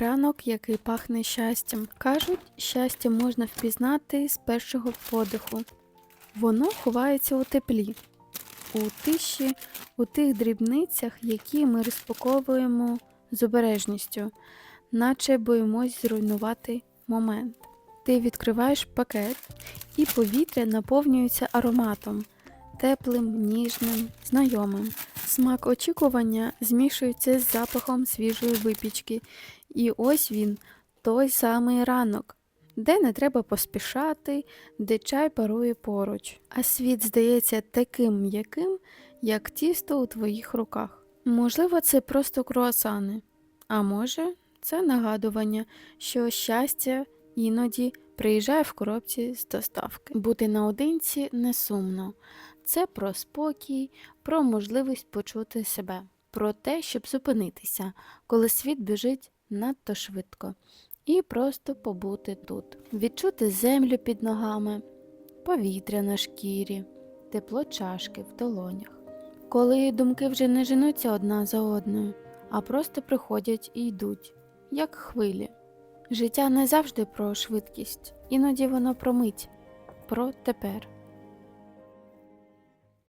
Ранок, який пахне щастям. Кажуть, щастя можна впізнати з першого подиху. Воно ховається у теплі, у тиші, у тих дрібницях, які ми розпаковуємо з обережністю, наче боїмось зруйнувати момент. Ти відкриваєш пакет, і повітря наповнюється ароматом, теплим, ніжним, знайомим. Смак очікування змішується з запахом свіжої випічки, і ось він, той самий ранок, де не треба поспішати, де чай парує поруч, а світ здається таким м'яким, як тісто у твоїх руках. Можливо, це просто круасани, а може, це нагадування, що щастя іноді приїжджає в коробці з доставки. Бути наодинці не сумно. Це про спокій, про можливість почути себе, про те, щоб зупинитися, коли світ біжить надто швидко, і просто побути тут, відчути землю під ногами, повітря на шкірі, тепло чашки в долонях. Коли думки вже не женуться одна за одною, а просто приходять і йдуть, як хвилі. Життя не завжди про швидкість, іноді воно про мить, про тепер.